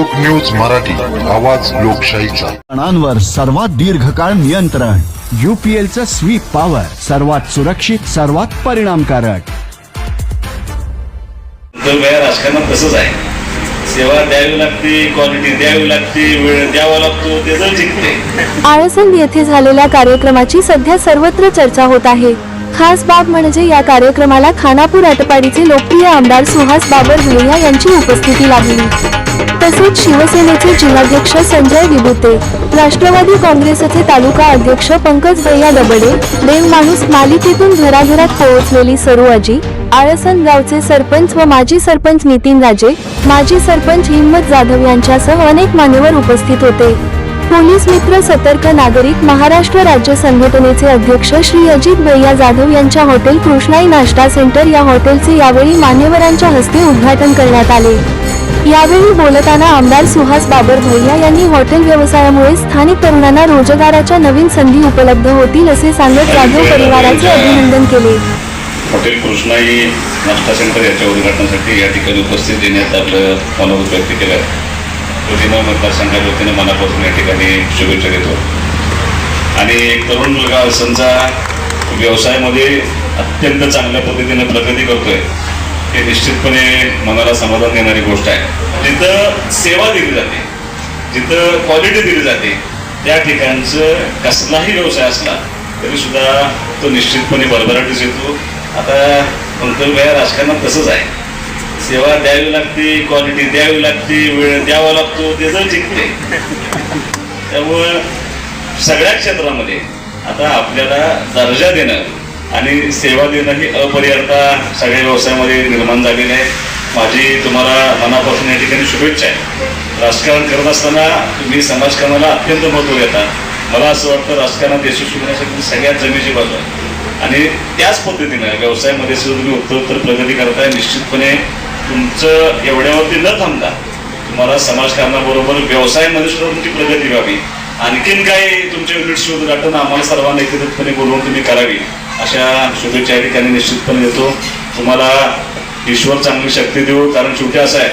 लोक न्यूज मराठी आवाज लोकशाहीचा. जणांवर सर्वात दीर्घकाळ नियंत्रण. युपीएलचं स्वीप पॉवर सर्वात सुरक्षित सर्वात परिणामकारक. राजकारणात तसंच आहे. सेवा द्यावी लागते क्वालिटी द्यावी लागते वेळ द्यावा लागतो ते जर जिंकते. आळसंद येथे झालेल्या कार्यक्रमाची सध्या सर्वत्र चर्चा होत आहे. खास बाब म्हणजे या कार्यक्रमाला खानापूर आटपाडीचे लोकप्रिय आमदार सुहास बाबर भुइया यांची उपस्थिती लाभली. तसेच शिवसेनेचे जिल्हाध्यक्ष संजय विभुते राष्ट्रवादी काँग्रेसचे तालुका अध्यक्ष पंकज भैया दबडे देव माणूस मालिकेतून घराघरात पोहोचलेली सरुआजी आळसन गावचे सरपंच व माजी सरपंच नितीन राजे माजी सरपंच हिम्मत जाधव यांच्यासह अनेक मान्यवर उपस्थित होते. पोलीस मित्र सतर्क नागरिक महाराष्ट्र राज्य संघटनेचे अध्यक्ष श्री अजित भैया जाधव यांच्या हॉटेल कृष्णाई नाश्ता सेंटर या हॉटेलचे यावेळी मान्यवरांच्या हस्ते उद्घाटन करण्यात आले. यावेळी बोलताना आमदार सुहास बाबर भैया यांनी हॉटेल व्यवसायामुळे स्थानिक तरुणांना रोजगाराच्या नवीन संधी उपलब्ध होतील असे सांगत जाधव परिवाराचे अभिनंदन केले. हॉटेल कृष्णाई नाश्ता सेंटर याच्या उद्घाटनासाठी या ठिकाणी उपस्थित देण्यात आपलं मनोगत व्यक्त केलं. वतीनं मतदारसंघाच्या वतीनं मनापासून या ठिकाणी शुभेच्छा देतो. आणि एक तरुण मुलगा असंचा व्यवसायामध्ये अत्यंत चांगल्या पद्धतीने प्रगती करतोय. हे निश्चितपणे मनाला समाधान देणारी गोष्ट आहे. जिथं सेवा दिली जाते जिथं क्वालिटी दिली जाते त्या ठिकाणचं कसलाही व्यवसाय असला तरी सुद्धा तो निश्चितपणे भरभराटीच येतो. आता पंकज या राजकारणात तसंच आहे. सेवा द्यावी लागते क्वालिटी द्यावी लागते वेळ द्यावा लागतो ते जर जिंकते त्यामुळं सगळ्या क्षेत्रामध्ये आता आपल्याला दर्जा देणं आणि सेवा देणं ही अपरिहार्यता सगळ्या व्यवसायामध्ये निर्माण झालेली आहे. माझी तुम्हाला मनापासून या ठिकाणी शुभेच्छा आहे. राजकारण करत असताना तुम्ही समाजकारणाला अत्यंत महत्त्व देता. मला असं वाटतं राजकारणात यशस्वी होण्यासाठी सगळ्यात जमेची बाजू आहे. आणि त्याच पद्धतीनं व्यवसायामध्ये सुद्धा तुम्ही उत्तरोत्तर प्रगती करताय. निश्चितपणे तुमचं एवढ्यावरती न थांबता तुम्हाला समाजकारणाबरोबर व्यवसायामध्ये सुद्धा तुमची प्रगती व्हावी. आणखीन काही तुमच्या युनिट्सची उद्घाटन आम्हाला सर्वांना एकत्रितपणे बोलवून तुम्ही करावी. अशा शुभेच्छा या ठिकाणी निश्चितपणे देतो तुम्हाला ईश्वर चांगली शक्ती देऊ. कारण शेवटी असं आहे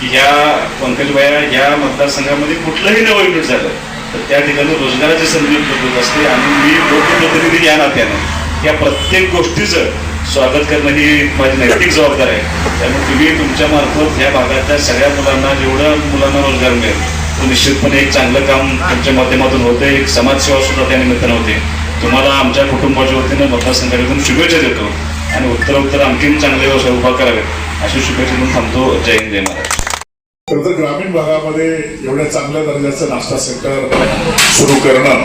की ह्या पंकजबाया ह्या मतदारसंघामध्ये कुठलंही नवं युनिट झालं तर त्या ठिकाणी रोजगाराची संधी उपलब्ध होत असते आणि मी लोकप्रतिनिधी या नात्याने या प्रत्येक गोष्टीचं स्वागत करणं ही माझी नैतिक जबाबदारी आहे. त्यामुळे तुम्ही तुमच्या मार्फत ह्या भागातल्या सगळ्या मुलांना जेवढं मुलांना रोजगार मिळेल तो निश्चितपणे एक चांगलं काम तुमच्या माध्यमातून होते एक समाजसेवा सुद्धा त्या निमित्तानं होते. तुम्हाला आमच्या कुटुंबाच्या वतीने मतदारसंघातून शुभेच्छा देतो आणि उत्तर उत्तर आणखीन चांगले व्यवसाय उभा करावेत अशी शुभेच्छा देऊन थांबतो. जय हिंद जय महाराज खरं तर ग्रामीण भागामध्ये एवढ्या चांगल्या दर्जाचं नाश्ता सेंटर सुरू करणं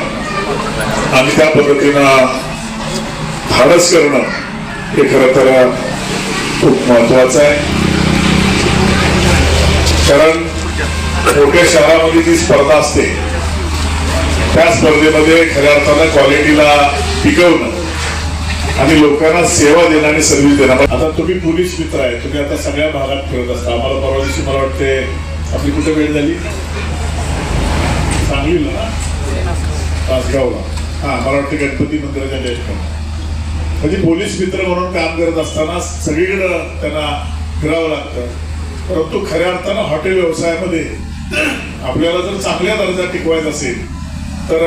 आणि त्या पद्धतीनं धाडस करणं हे खरं तर खूप महत्वाचं आहे. कारण मोठ्या शहरामध्ये जी स्पर्धा असते त्या स्पर्धेमध्ये खऱ्या अर्थानं क्वालिटीला टिकवणं आणि लोकांना सेवा देणं आणि सर्व्हिस देणं. आता तुम्ही पोलीस मित्र आहे तुम्ही आता सगळ्या भागात फिरत असता. आम्हाला परवा दिवशी मला वाटते आपली कुठे वेळ झाली? सांगलीला ना? तासगावला. हा मला वाटतं गणपती मंदिराच्या लेफ्ट म्हणजे पोलीस मित्र म्हणून काम करत असताना सगळीकडं त्यांना फिरावं लागतं. परंतु खऱ्या अर्थानं हॉटेल व्यवसायामध्ये आपल्याला जर चांगल्या दर्जा टिकवायचा असेल तर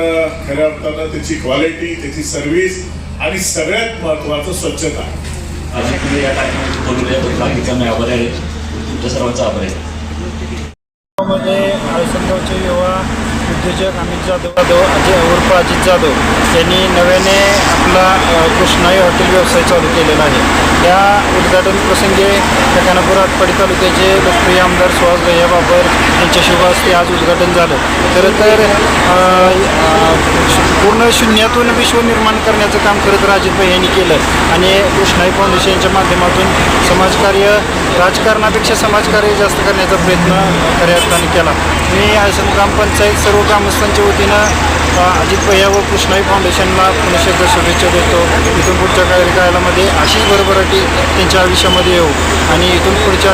खऱ्या अर्थानं त्याची क्वालिटी त्याची सर्व्हिस आणि सगळ्यात महत्वाचं स्वच्छता. तुम्ही या आभार आहे. तुमच्या सर्वांचा आभार आहे. मध्ये आळसंगावचे युवा उद्योजक अमित जाधव. जाधव अजय उर्फ अजित जाधव यांनी नव्याने आपला कृष्णाई हॉटेल व्यवसाय चालू केलेला आहे. या उद्घाटन प्रसंगी खानापूर आटपाडी तालुक्याचे लोकप्रिय आमदार सुहास भैया बाबर यांच्या शुभ आज उद्घाटन झालं. खरं तर पूर्ण शून्यातून विश्व निर्माण करण्याचं काम खरं तर अजित भाई यांनी केलं. आणि कृष्णाई फाउंडेशनच्या माध्यमातून समाजकार्य राजकारणापेक्षा समाजकार्य जास्त करण्याचा प्रयत्न खऱ्या अर्थाने केला. मी आयसन ग्रामपंचायत सर्व ग्रामस्थांच्या वतीनं अजित भैया व कृष्णाई फाउंडेशनला पुनश्च शुभेच्छा देतो. इथून पुढच्या कार्यकाळामध्ये अशीच भरभराटी त्यांच्या आयुष्यामध्ये येऊ. आणि इथून पुढच्या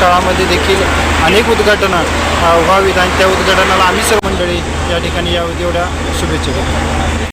काळामध्ये देखील अनेक उद्घाटनं व्हावीत. आणि त्या उद्घाटनाला आम्ही सर्व मंडळी या ठिकाणी यावं एवढ्या शुभेच्छा देतो.